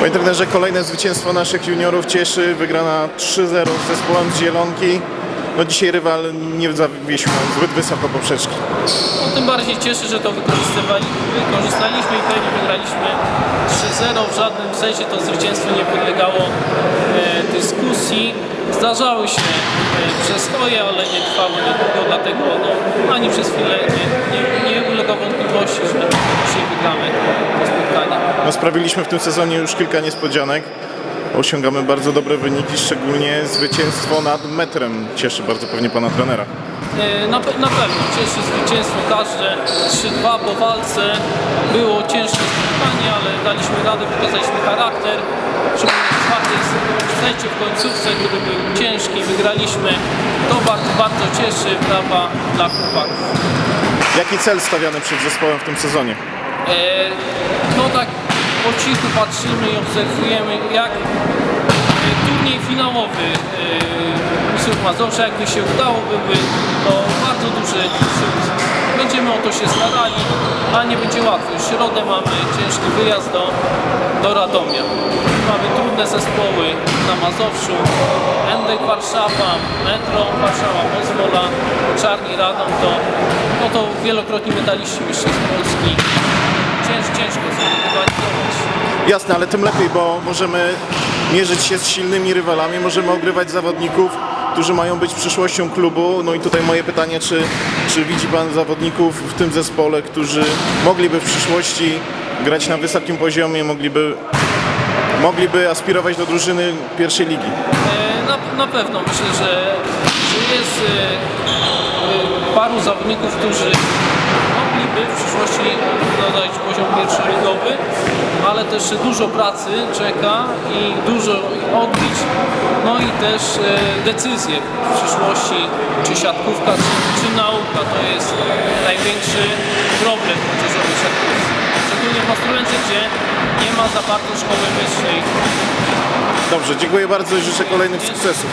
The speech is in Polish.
Panie trenerze, kolejne zwycięstwo naszych juniorów cieszy. Wygrana 3-0 z zespołem z Zielonki. No dzisiaj rywal nie zawiesił zbyt wysoko poprzeczki. No, tym bardziej cieszy, że to wykorzystaliśmy i pewnie wygraliśmy 3-0. W żadnym sensie to zwycięstwo nie podlegało e, dyskusji. Zdarzały się e, przestoje, ale nie trwały niedługo, dlatego no, ani przez chwilę nie, nie, nie ulega wątpliwości, że dzisiaj wygramy to spotkanie. No, sprawiliśmy w tym sezonie już kilka niespodzianek. Osiągamy bardzo dobre wyniki, szczególnie zwycięstwo nad metrem cieszy bardzo pewnie pana trenera. E, Na, na pewno cieszy zwycięstwo każde 3-2 po walce. Było ciężkie spotkanie, ale daliśmy radę, pokazaliśmy charakter. W czwartej secie w końcówce, który był ciężki, wygraliśmy. To bardzo, bardzo cieszy. Brawa dla chłopaków. Jaki cel stawiany przed zespołem w tym sezonie? E, no tak po cichu patrzymy i obserwujemy jak e, turniej finałowy e, Mistrzów Mazowsza jakby się udało byłby to bardzo duży sukces. Będziemy o to się starali, a nie będzie łatwo. W środę mamy ciężki wyjazd do, do Radomia. Mamy trudne zespoły na Mazowszu, Endek Warszawa, Metro Warszawa, Pozwola, Czarni Radom to, no to wielokrotni medaliści mistrzostw Polski Jasne, ale tym lepiej, bo możemy mierzyć się z silnymi rywalami, możemy ogrywać zawodników, którzy mają być przyszłością klubu. No i tutaj moje pytanie, czy, czy widzi Pan zawodników w tym zespole, którzy mogliby w przyszłości grać na wysokim poziomie, mogliby, mogliby aspirować do drużyny pierwszej ligi? E, Na, na pewno myślę, że, że jest e, e, paru zawodników, którzy mogliby w przyszłości dodać poziom pierwszoligowy, ale też dużo pracy czeka i dużo odbić, no i też e, decyzje w przyszłości, czy siatkówka, czy, czy nauka to jest największy problem młodzieżowej siatkówki. Szczególnie w Ostrowęce, gdzie nie ma za bardzo szkoły wyższej. Dobrze, dziękuję bardzo i życzę kolejnych sukcesów.